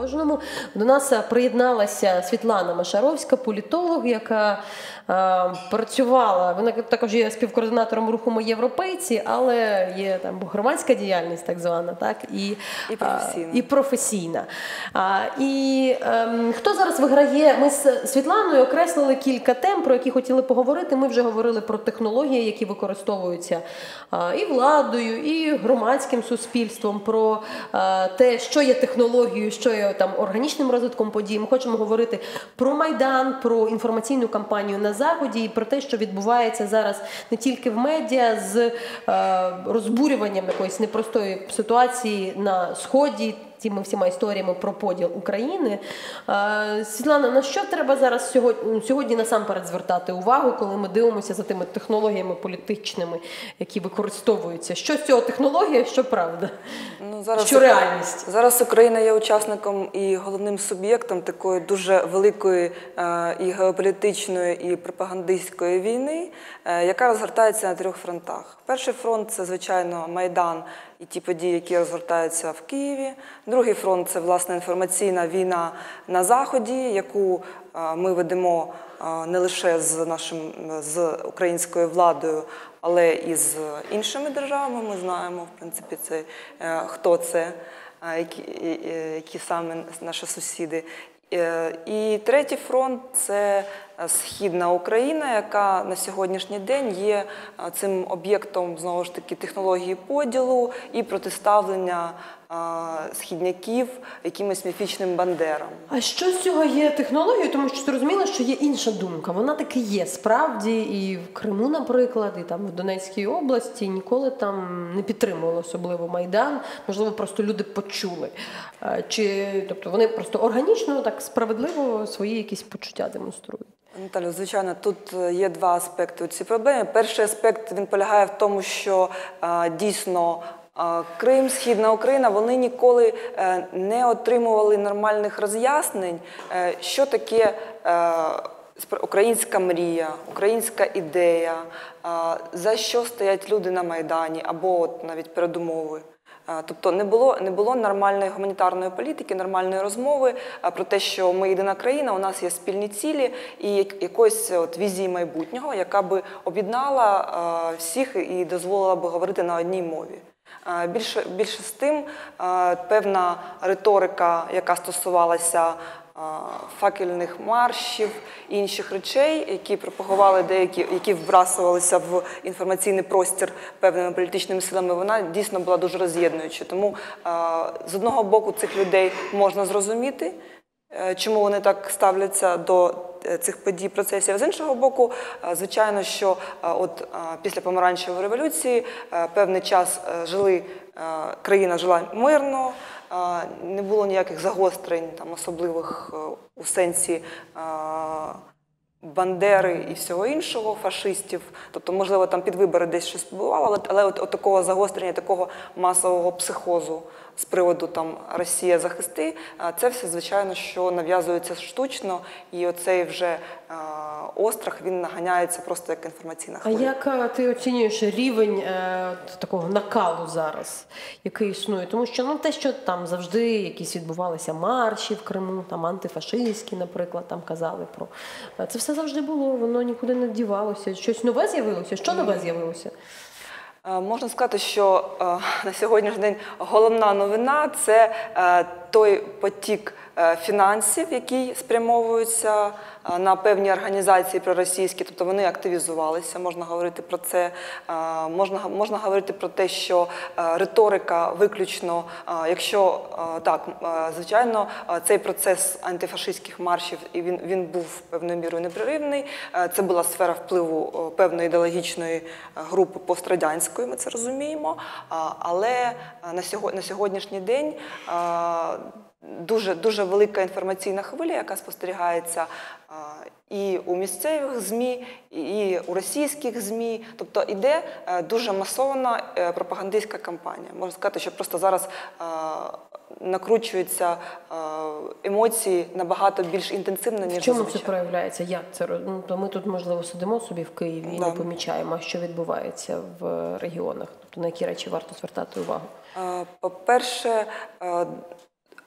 кожному. До нас приєдналася Світлана Машаровська, політолог, яка е, працювала. Вона також є співкоординатором руху «Ми європейці, але є там громадська діяльність, так звана, так і, і професійна. і професійна. А, І е, хто зараз виграє? Ми з Світланою окреслили кілька тем, про які хотіли поговорити. Ми вже говорили про технології, які використовуються а, і владою, і громадським суспільством. про Е, те, що є технологією, що є там органічним розвитком подій. Ми хочемо говорити про майдан, про інформаційну кампанію на заході і про те, що відбувається зараз не тільки в медіа з е, розбурюванням якоїсь непростої ситуації на сході цими всіма історіями про поділ України. Світлана, на що треба зараз сьогодні сьогодні насамперед звертати увагу, коли ми дивимося за тими технологіями політичними, які використовуються? Що з цього технологія, що правда? Ну, зараз що реальність? Зараз Україна є учасником і головним суб'єктом такої дуже великої е, і геополітичної, і пропагандистської війни, е, яка розгортається на трьох фронтах. Перший фронт це звичайно майдан і ті події, які розгортаються в Києві. Другий фронт це власне інформаційна війна на заході, яку е, ми ведемо е, не лише з нашим з українською владою, але і з іншими державами. Ми знаємо, в принципі, це е, хто це, які, які саме наші сусіди. І третій фронт це східна Україна, яка на сьогоднішній день є цим об'єктом знову ж таки технології поділу і протиставлення східняків якимось міфічним бандерам. А що з цього є технологією? Тому що зрозуміло, що є інша думка. Вона таки є справді, і в Криму, наприклад, і там в Донецькій області ніколи там не підтримували особливо майдан. Можливо, просто люди почули. Чи тобто вони просто органічно так справедливо свої якісь почуття демонструють? Наталю, звичайно, тут е, є два аспекти у цій проблемі. Перший аспект він полягає в тому, що е, дійсно Крим, Східна Україна, вони ніколи е, не отримували нормальних роз'яснень, що таке українська мрія, українська ідея, за що стоять люди на Майдані або навіть передумови. Тобто не було не було нормальної гуманітарної політики, нормальної розмови про те, що ми єдина країна, у нас є спільні цілі і якоїсь от візії майбутнього, яка би об'єднала всіх і дозволила би говорити на одній мові. Більше більше з тим, певна риторика, яка стосувалася факельних маршів інших речей, які пропагували деякі, які вбрасувалися в інформаційний простір певними політичними силами, вона дійсно була дуже роз'єднуюча. Тому з одного боку цих людей можна зрозуміти, е, чому вони так ставляться до. Е, цих подій процесів з іншого боку, звичайно, що от після помаранчевої революції певний час жили країна жила мирно не було ніяких загострень, там особливих е, у сенсі Бандери і всього іншого фашистів. Тобто, можливо, там під вибори десь щось побувало, але але от, от такого загострення, такого масового психозу з приводу там Росія захисти, це все звичайно, що нав'язується штучно, і оцей вже острах він наганяється просто як інформаційна хвиля. А як ти оцінюєш рівень е, такого накалу зараз, який існує? Тому що ну те, що там завжди якісь відбувалися марші в Криму, там антифашистські, наприклад, там казали про це все завжди було, воно нікуди не дівалося. Щось нове з'явилося? Що нове з'явилося? Е, можна сказати, що е, на сьогоднішній день головна новина це е, той потік фінансів, який спрямовується на певні організації проросійські, тобто вони активізувалися. Можна говорити про це. Можна можна говорити про те, що риторика виключно, якщо так, звичайно, цей процес антифашистських маршів і він він був певною мірою непреривний. Це була сфера впливу певної ідеологічної групи пострадянської. Ми це розуміємо. Але на сьогоднішній день дуже дуже велика інформаційна хвиля, яка спостерігається і у місцевих ЗМІ, і у російських ЗМІ. Тобто іде е, дуже масована е, пропагандистська кампанія. Можна сказати, що просто зараз накручуються емоції набагато більш інтенсивно, ніж В чому зазвичай. це проявляється? Як це ну, то ми тут можливо сидимо собі в Києві і да. не помічаємо, що відбувається в регіонах, тобто на які речі варто звертати увагу? По-перше,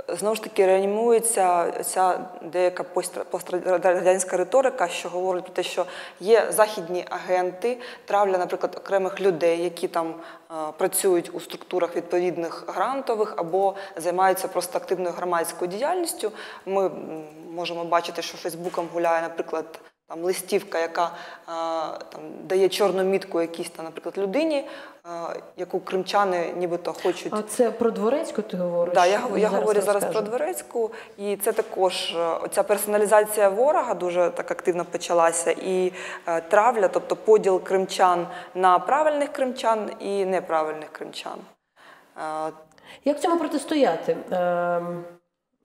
знову ж таки реанімується ця деяка пострадянська риторика, що говорить про те, що є західні агенти, травля, наприклад, окремих людей, які там е, працюють у структурах відповідних грантових або займаються просто активною громадською діяльністю. Ми можемо бачити, що Фейсбуком гуляє, наприклад. Там листівка, яка там дає чорну мітку якійсь там, наприклад, людині, яку кримчани нібито хочуть А це про дворецьку ти говориш? Да, я, я говорю зараз про Дворецьку, і це також е, оця персоналізація ворога дуже так активно почалася, і е, травля, тобто поділ кримчан на правильних кримчан і неправильних кримчан. Е, Як цьому протистояти? Ем,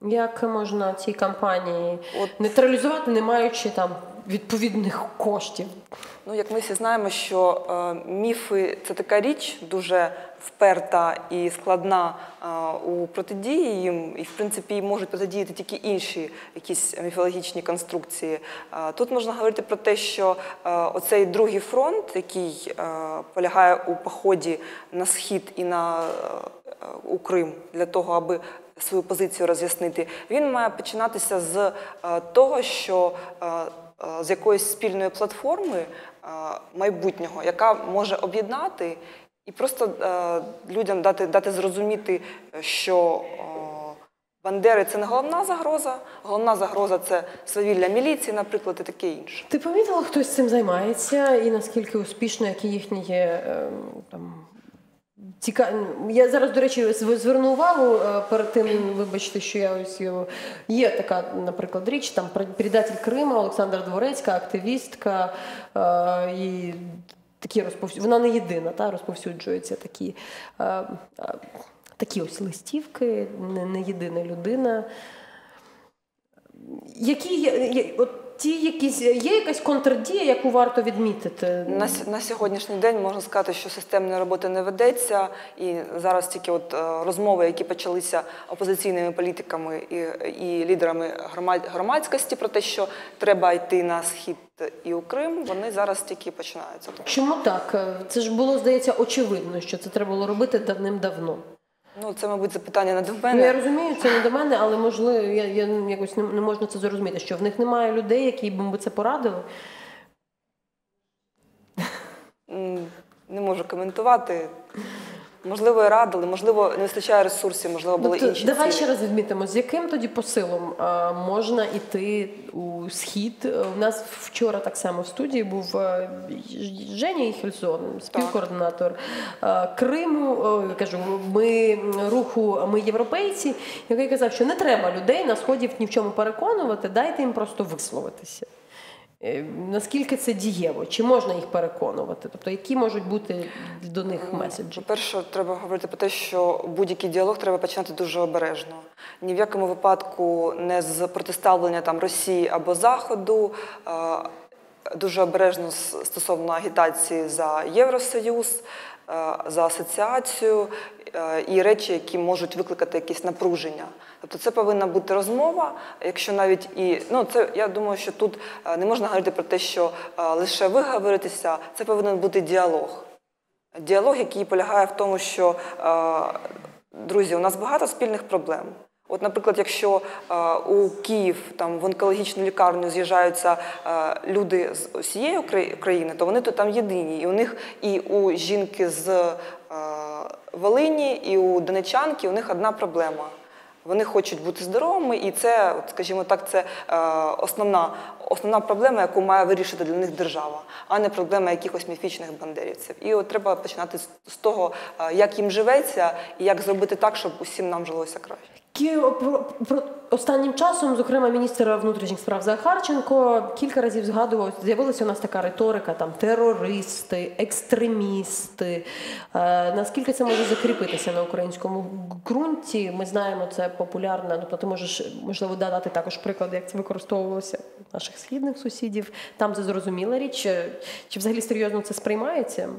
Як можна цій кампанії От. нейтралізувати, не маючи там відповідних коштів? Ну, як ми всі знаємо, що е, міфи це така річ дуже вперта і складна е, у протидії їм, і в принципі можуть протидіяти тільки інші якісь міфологічні конструкції. Е, тут можна говорити про те, що е, оцей другий фронт, який е, полягає у поході на схід і на е, у Крим для того, аби свою позицію роз'яснити, він має починатися з того, що з якоїсь спільної платформи е, майбутнього, яка може об'єднати і просто е, людям дати, дати зрозуміти, що е, Бандери це не головна загроза, головна загроза це свавілля міліції, наприклад, і таке інше. Ти помітила, хтось цим займається, і наскільки успішно, які їхні є там. Ціка... Я зараз, до речі, зверну увагу е, перед тим, вибачте, що я ось його- є така, наприклад, річ, там пр- предатель Крима, Олександра Дворецька, активістка е, і такі розповсю... Вона не єдина, та розповсюджуються такі, е, е, такі ось листівки, не, не єдина людина. Які є, є- от ті якісь є якась контрдія, яку варто відмітити? На, на сьогоднішній день можна сказати, що системної роботи не ведеться, і зараз тільки от е, розмови, які почалися опозиційними політиками і, і лідерами громадськості про те, що треба йти на схід і у Крим, вони зараз тільки починаються. Чому так? Це ж було, здається, очевидно, що це треба було робити давним-давно. Ну це, мабуть, запитання не до мене. Ну, я розумію, це не до мене, але можливо, я, я якось не, не можна це зрозуміти, що в них немає людей, які б це порадили. Не можу коментувати. Можливо, і радили, можливо, не вистачає ресурсів, можливо, були Тобто, інші давай цілі. ще раз відмітимо, з яким тоді посилом а, можна йти у схід. Е, У нас вчора так само в студії був е, Женя Іхельсон, співкоординатор е, Криму. Я кажу, ми руху Ми європейці, який казав, що не треба людей на сході ні в чому переконувати, дайте їм просто висловитися. Е, Наскільки це дієво? Чи можна їх переконувати? Тобто, які можуть бути до них меседжі? По-перше, треба говорити про те, що будь-який діалог треба починати дуже обережно. Ні в якому випадку не з протиставлення там Росії або Заходу. Дуже обережно стосовно агітації за Євросоюз, за асоціацію і речі, які можуть викликати якесь напруження. Тобто це повинна бути розмова, якщо навіть і ну це я думаю, що тут е, не можна говорити про те, що е, лише виговоритися, це повинен бути діалог. Діалог, який полягає в тому, що е, друзі, у нас багато спільних проблем. От, наприклад, якщо е, у Київ там в онкологічну лікарню з'їжджаються е, люди з усієї країни, то вони тут там єдині. І у них і у жінки з е, Волині, і у донечанки у них одна проблема. Вони хочуть бути здоровими, і це, скажімо так, це е, основна, основна проблема, яку має вирішити для них держава, а не проблема якихось міфічних бандерівців. І от треба починати з, того, е, як їм живеться, і як зробити так, щоб усім нам жилося краще. Кі- про- про- Останнім часом, зокрема, міністр внутрішніх справ Захарченко кілька разів згадував, з'явилася у нас така риторика: там терористи, екстремісти. Е, наскільки це може закріпитися на українському ґрунті? Ми знаємо, це популярно. Тобто, ти можеш можливо дати також приклади, як це використовувалося у наших східних сусідів. Там це зрозуміла річ. Чи, чи взагалі серйозно це сприймається?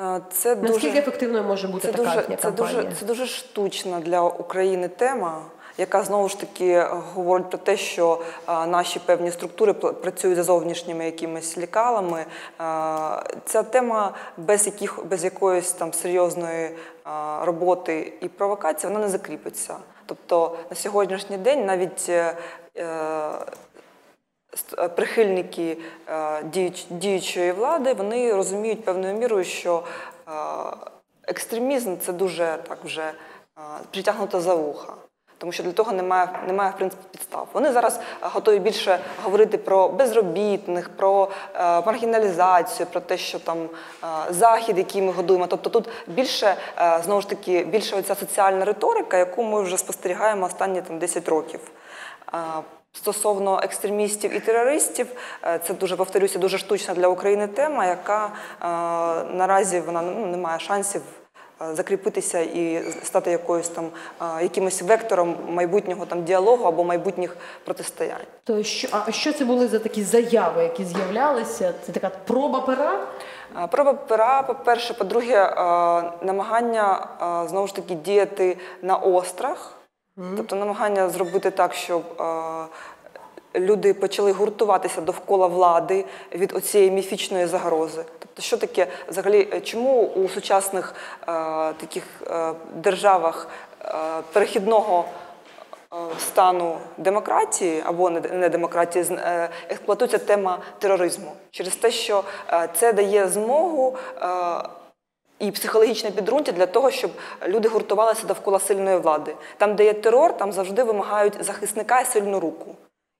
Е, Це Наскільки ефективною може бути це така дуже, їхня це кампанія? дуже, це дуже штучна для України тема. Яка знову ж таки говорить про те, що е, наші певні структури пр- працюють за зовнішніми якимись лікалами. Е, ця тема без яких без якоїсь там серйозної е, роботи і провокації вона не закріпиться. Тобто на сьогоднішній день навіть е, е, е, прихильники е, діюч- діючої влади вони розуміють певною мірою, що е, екстремізм це дуже так вже е, притягнуто за вуха. Тому що для того немає, немає в принципі підстав. Вони зараз е, готові більше говорити про безробітних, про е, маргіналізацію, про те, що там е, захід, який ми годуємо. Тобто тут більше е, знову ж таки більше оця соціальна риторика, яку ми вже спостерігаємо останні там 10 років. Е, Стосовно екстремістів і терористів, е, це дуже повторюся, дуже штучна для України тема, яка е, наразі вона ну, не має шансів закріпитися і стати якоюсь там е, якимось вектором майбутнього там діалогу або майбутніх протистоянь. То що, а що це були за такі заяви, які з'являлися? Це така проба пера? Е, Проба пера, по-перше, по-друге, е, намагання е, знову ж таки діяти на острах, тобто намагання зробити так, щоб е, люди почали гуртуватися довкола влади від оцієї міфічної загрози. Тобто, що таке взагалі, е, чому у сучасних е, таких е, державах е, перехідного е, стану демократії або не не демократії е, експлуатується тема тероризму через те, що це дає змогу. І психологічне підґрунтя для того, щоб люди гуртувалися довкола сильної влади. Там, де є терор, там завжди вимагають захисника і сильну руку.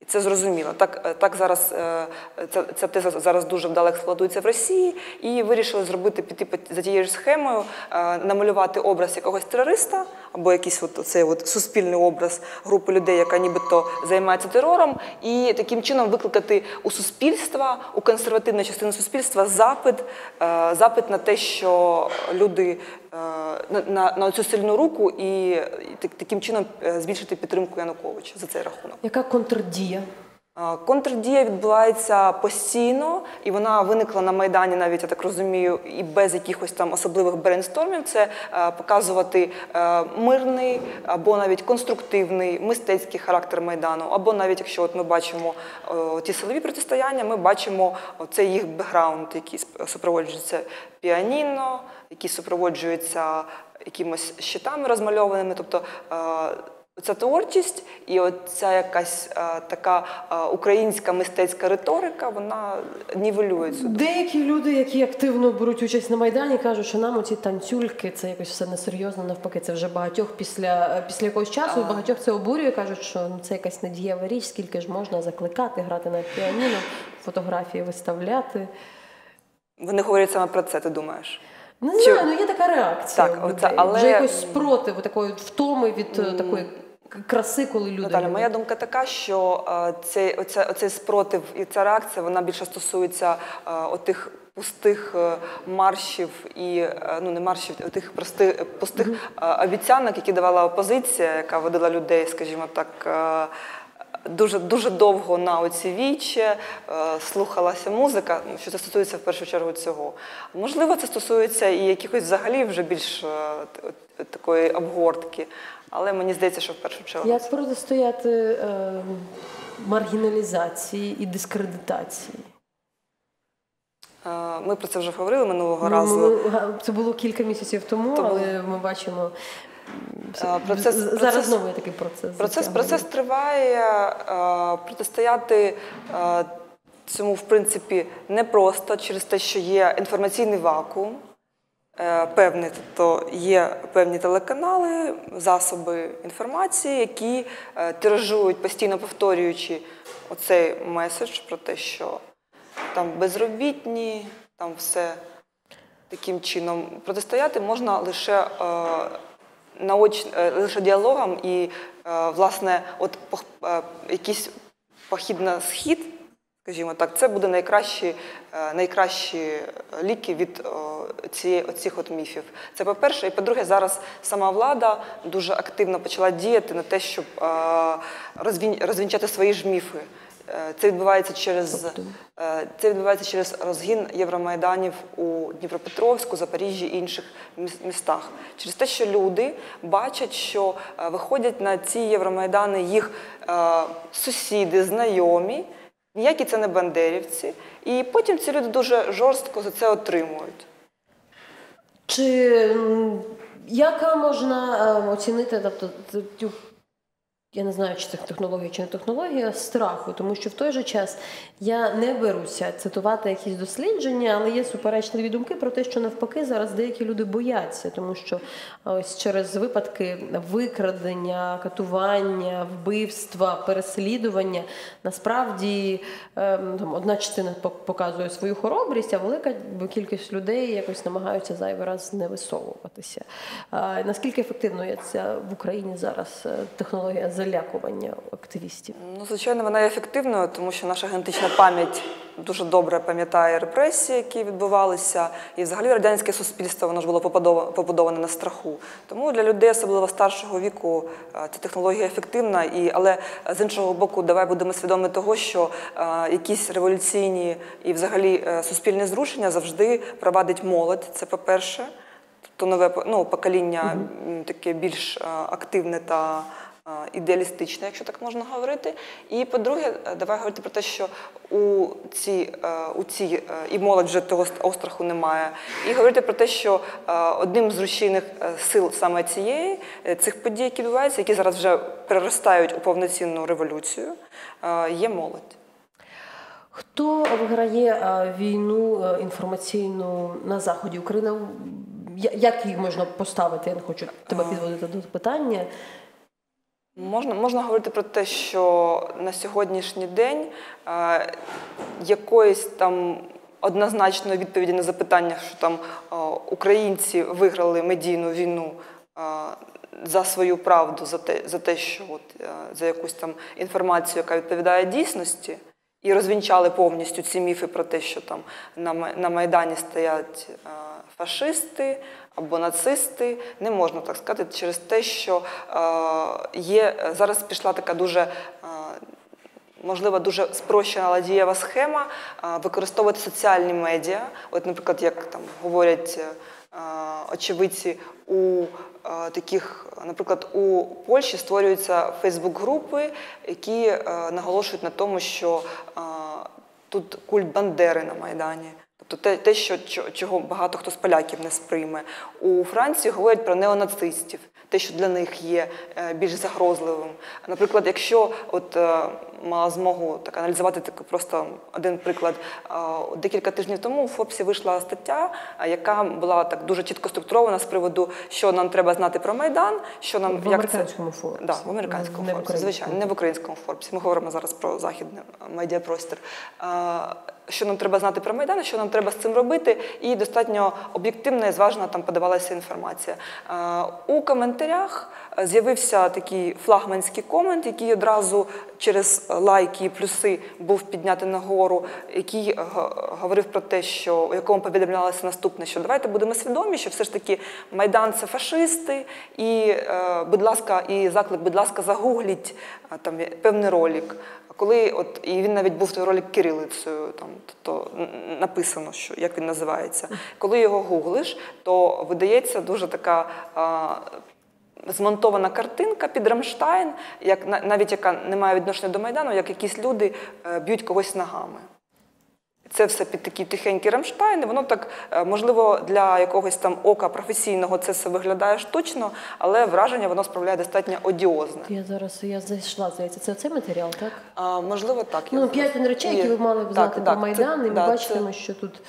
Це зрозуміло. Так, е, так зараз е, ця, ця теза зараз дуже вдало експлуатується в Росії, і вирішили зробити піти за тією ж схемою, е, намалювати образ якогось терориста або якийсь от цей от суспільний образ групи людей, яка нібито займається терором, і таким чином викликати у суспільства, у консервативної частини суспільства запит, запит на те, що люди на, на, на цю сильну руку і, і так- таким чином е, збільшити підтримку Януковича за цей рахунок. Яка контрдія? Е, Контрдія відбувається постійно, і вона виникла на Майдані, навіть я так розумію, і без якихось там особливих брейнстормів. Це е, показувати е, мирний або навіть конструктивний мистецький характер Майдану, або навіть якщо от ми бачимо ті силові протистояння, ми бачимо цей їх бекграунд, який супроводжується піаніно, який супроводжується якимось щитами розмальованими. Тобто е, Ця творчість і оця якась е, така е, українська мистецька риторика, вона нівелює цю. Деякі люди, які активно беруть участь на майдані, кажуть, що нам оці танцюльки це якось все несерйозно. Навпаки, це вже багатьох після після якогось часу. Багатьох це обурює. кажуть, що ну, це якась надієва річ, скільки ж можна закликати, грати на піаніно, фотографії виставляти. Вони говорять саме про це, ти думаєш? Не Чи- знаю, ну є така реакція. Так, в оце, але- Вже якось спротив, такої втоми від е, такої краси, коли люди. Наталя, моя думка така, що е, цей, оця, оцей спротив і ця реакція вона більше стосується е, отих пустих е, маршів і ну не маршів, а тих простих пустих е, обіцянок, які давала опозиція, яка водила людей, скажімо так. Дуже дуже довго на оці вічі слухалася музика. ну, Що це стосується в першу чергу цього. Можливо, це стосується і якихось взагалі вже більш такої обгортки. Але мені здається, що в першу чергу Як протистояти е, маргіналізації і дискредитації? Е, Ми про це вже говорили минулого Ну, разу. це було кілька місяців тому, Тому. але ми бачимо. Е, процес- зараз процес- знову є такий процес. Процес, процес триває. е, Протистояти цьому, в принципі, непросто через те, що є інформаційний вакуум. Е, Певний, тобто є певні телеканали, засоби інформації, які е, тиражують, постійно повторюючи оцей меседж про те, що там безробітні, там все таким чином. Протистояти можна лише е, наоч, лише діалогом і, власне, от якийсь похід на схід, скажімо так, це буде найкращі, е, найкращі ліки від е, цієї, оцих от міфів. Це по-перше. І по-друге, зараз сама влада дуже активно почала діяти на те, щоб е, розвін- розвінчати свої ж міфи. Це відбувається через Тобто? Це відбувається через розгін Євромайданів у Дніпропетровську, Запоріжжі і інших міс- містах. Через те, що люди бачать, що виходять на ці Євромайдани їх сусіди, знайомі, ніякі це не бандерівці, і потім ці люди дуже жорстко за це отримують. Чи яка можна е, оцінити тобто, цю я не знаю, чи це технологія чи не технологія страху, тому що в той же час я не беруся цитувати якісь дослідження, але є суперечливі думки про те, що навпаки зараз деякі люди бояться, тому що ось через випадки викрадення, катування, вбивства, переслідування насправді ем, там одна частина показує свою хоробрість, а велика кількість людей якось намагаються зайвий раз не висовуватися. Наскільки ефективно є ця в Україні зараз е, технологія? Залякування активістів? Ну, звичайно, вона є ефективною, тому що наша генетична пам'ять дуже добре пам'ятає репресії, які відбувалися, і взагалі радянське суспільство воно ж було побудоване на страху. Тому для людей, особливо старшого віку, е, ця технологія ефективна. І, Але з іншого боку, давай будемо свідомі того, що е, якісь революційні і взагалі е, суспільні зрушення завжди провадить молодь. Це по-перше. Тобто нове ну, покоління таке більш активне та ідеалістична, якщо так можна говорити. І по-друге, давай говорити про те, що у цій у цій і молодь вже того остраху немає. І говорити про те, що одним з рушійних сил саме цієї е, цих подій, які відбуваються, які зараз вже переростають у повноцінну революцію, є молодь. Хто виграє війну е, інформаційну на заході України? Як їх можна поставити? Я не хочу тебе підводити до питання. Можна можна говорити про те, що на сьогоднішній день е, якоїсь там однозначної відповіді на запитання, що там е, українці виграли медійну війну е, за свою правду, за те, за те, що от, е, за якусь там інформацію, яка відповідає дійсності, і розвінчали повністю ці міфи про те, що там на на Майдані стоять е, фашисти або нацисти, не можна так сказати, через те, що е, є зараз пішла така дуже. Е, можливо, дуже спрощена дієва схема використовувати соціальні медіа. От, наприклад, як там говорять очевидці у таких, наприклад, у Польщі створюються Фейсбук-групи, які наголошують на тому, що тут культ Бандери на Майдані. Тобто те, те, що чого багато хто з поляків не сприйме. У Франції говорять про неонацистів, те, що для них є е, більш загрозливим. Наприклад, якщо от е, мала змогу так аналізувати так просто один приклад, е, декілька тижнів тому у Фопсі вийшла стаття, яка була так дуже чітко структурована з приводу, що нам треба знати про майдан, що нам в як американському це... Форбсі. Да, в американському не Форбсі, звичайно, не в українському Форбсі. Ми говоримо зараз про західний медіапростір що нам треба знати про Майдан, що нам треба з цим робити, і достатньо об'єктивна і зважена там подавалася інформація. У коментарях з'явився такий флагманський комент, який одразу через лайки і плюси був піднятий нагору, який говорив про те, що у якому повідомлялося наступне, що давайте будемо свідомі, що все ж таки Майдан це фашисти, і, е, будь ласка, і заклик, будь ласка, загугліть там певний ролик коли от і він навіть був той ролик кирилицею, там то написано, що як він називається. Коли його гуглиш, то видається дуже така. А, Змонтована картинка під Рамштайн, як навіть яка не має відношення до Майдану, як якісь люди е, б'ють когось ногами. Це все під такі тихенькі рамштайни. Воно так, е, можливо, для якогось там ока професійного це все виглядає штучно, але враження воно справляє достатньо одіозне. Я зараз я зайшла, здається, це цей матеріал, так? А, Можливо, так. Ну, п'ять речей, які ви мали б знати так, про так, Майдан, це, і ми да, бачимо, це... що тут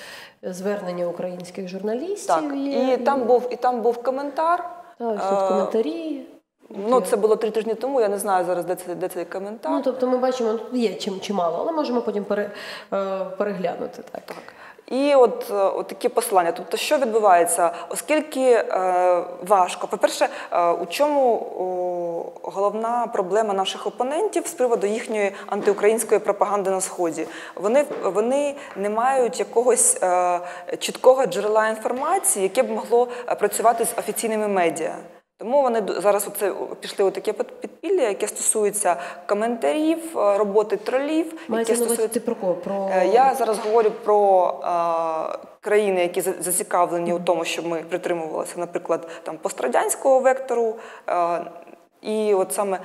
звернення українських журналістів. Так, є. І там був і там був коментар. Так, тут коментарі. Ну, це було три тижні тому. Я не знаю зараз, де це де цей коментар. Ну тобто, ми бачимо, тут є чим чимало, але можемо потім пере, е, переглянути так. так. І от, е, от такі послання. Тобто, що відбувається, оскільки е, важко, по-перше, е, у чому о, головна проблема наших опонентів з приводу їхньої антиукраїнської пропаганди на сході? Вони вони не мають якогось е, чіткого джерела інформації, яке б могло е, працювати з офіційними медіа. Тому вони зараз оце пішли у таке підпілля, яке стосується коментарів, е, роботи тролів. Маєте яке стосується... про кого? Про... Е, я зараз говорю про а, е, країни, які зацікавлені у тому, щоб ми притримувалися, наприклад, там пострадянського вектору. А, і от саме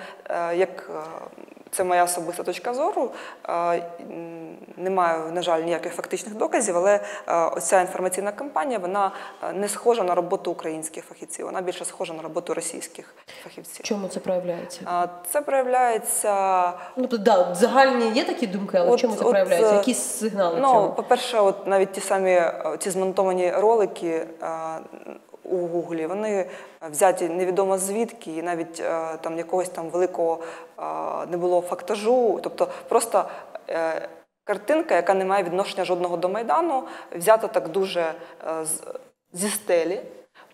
як це моя особиста точка зору. Е, Не маю, на жаль, ніяких фактичних доказів, але е, оця інформаційна кампанія вона е, не схожа на роботу українських фахівців, вона більше схожа на роботу російських фахівців. чому це проявляється? Е, Це проявляється Ну, то, да, загальні є такі думки, але в От- чому це от, проявляється? е, Якісь сигнали Ну, цього? по-перше, от навіть ті самі е, ці змонтовані ролики е, у Гуглі, вони взяті невідомо звідки, і навіть е, там якогось там великого е, не було фактажу. Тобто просто е, картинка, яка не має відношення жодного до Майдану, взята так дуже е, зі стелі.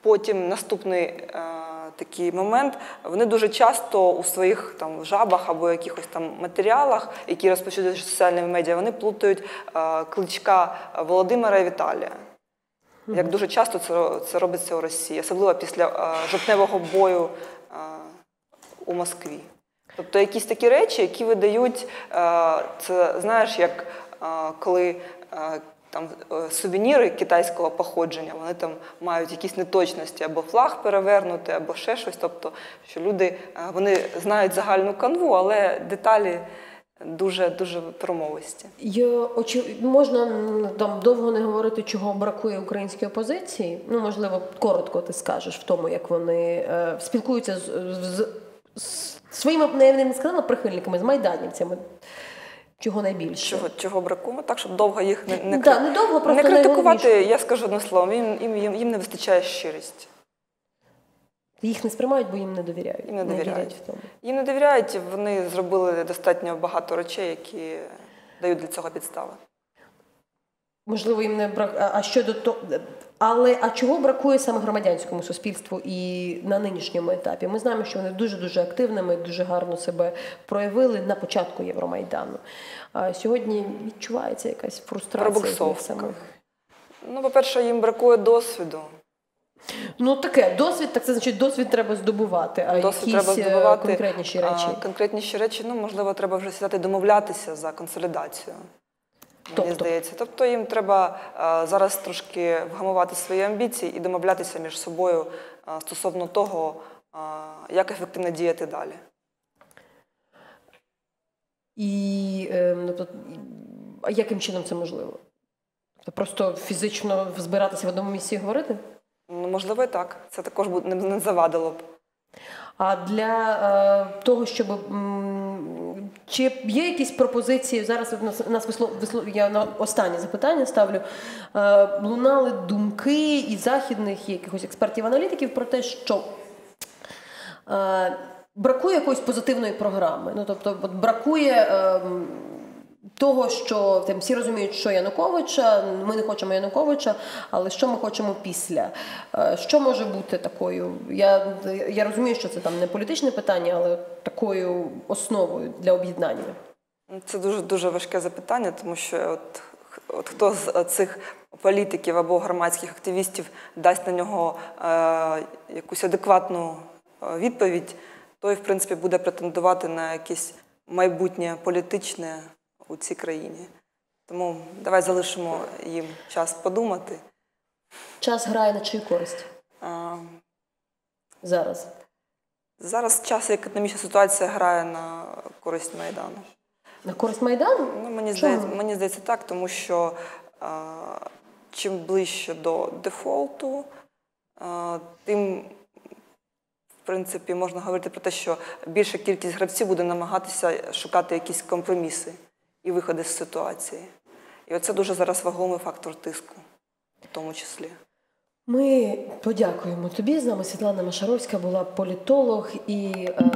Потім наступний е, такий момент. Вони дуже часто у своїх там жабах або якихось там матеріалах, які розповсюджують соціальними медіа, вони плутають е, кличка Володимира і Віталія. Як дуже часто це, це робиться у Росії, особливо після жовтневого бою е, у Москві. Тобто якісь такі речі, які видають, е, це знаєш, як е, коли там е, сувеніри китайського походження, вони там мають якісь неточності, або флаг перевернути, або ще щось. Тобто, що люди вони знають загальну канву, але деталі дуже дуже промовисті. Очі... Можна там довго не говорити, чого бракує українській опозиції. Ну, можливо, коротко ти скажеш в тому, як вони е, спілкуються з, з, з своїми не, не сказала прихильниками, з майданівцями. Чого найбільше? Чого, чого бракує? Так, щоб довго їх не, не, Да, не довго, не критикувати, я скажу одним словом, їм, їм, їм, їм не вистачає щирості. Їх не сприймають, бо їм не довіряють. Їм не довіряють. вірять в тому. Їм не довіряють, вони зробили достатньо багато речей, які дають для цього підстави. Можливо, їм не брак. А а щодо того, але а чого бракує саме громадянському суспільству і на нинішньому етапі? Ми знаємо, що вони дуже дуже активними, дуже гарно себе проявили на початку Євромайдану. А сьогодні відчувається якась фрустрація Пробуксовка. Ну, по-перше, їм бракує досвіду. Ну таке досвід, так це значить, досвід треба здобувати, а Досвід якісь треба е, здобувати. конкретніші речі. А, конкретніші речі, ну, можливо, треба вже сідати домовлятися за консолідацію. Мені Тобто? здається. Тобто їм треба а, зараз трошки вгамувати свої амбіції і домовлятися між собою а, стосовно того, а, як ефективно діяти далі. І е, а яким чином це можливо? Тобто Просто фізично збиратися в одному місці і говорити? Ну, можливо, і так. Це також не, завадило б. А для е, того, щоб чи є якісь пропозиції зараз? Нас нас висло, висло я на останнє запитання ставлю. Е, лунали думки і західних якихось експертів-аналітиків про те, що е, бракує якоїсь позитивної програми. Ну тобто, бракує. Е, того, що там всі розуміють, що Януковича, ми не хочемо Януковича, але що ми хочемо після? Е, Що може бути такою? Я, я розумію, що це там не політичне питання, але такою основою для об'єднання. Це дуже дуже важке запитання, тому що от, от хто з цих політиків або громадських активістів дасть на нього е, якусь адекватну е, відповідь, той, в принципі, буде претендувати на якесь майбутнє політичне у цій країні. Тому давай залишимо їм час подумати. Час грає на чию користь Е, зараз. Зараз час і економічна ситуація грає на користь Майдану. На користь Майдану? Ну, мені, Чому? здається, мені здається так, тому що е, чим ближче до дефолту, е, тим, в принципі, можна говорити про те, що більша кількість гравців буде намагатися шукати якісь компроміси і виходи з ситуації. І оце дуже зараз вагомий фактор тиску, в тому числі. Ми подякуємо тобі. З нами Світлана Машаровська була політолог і е,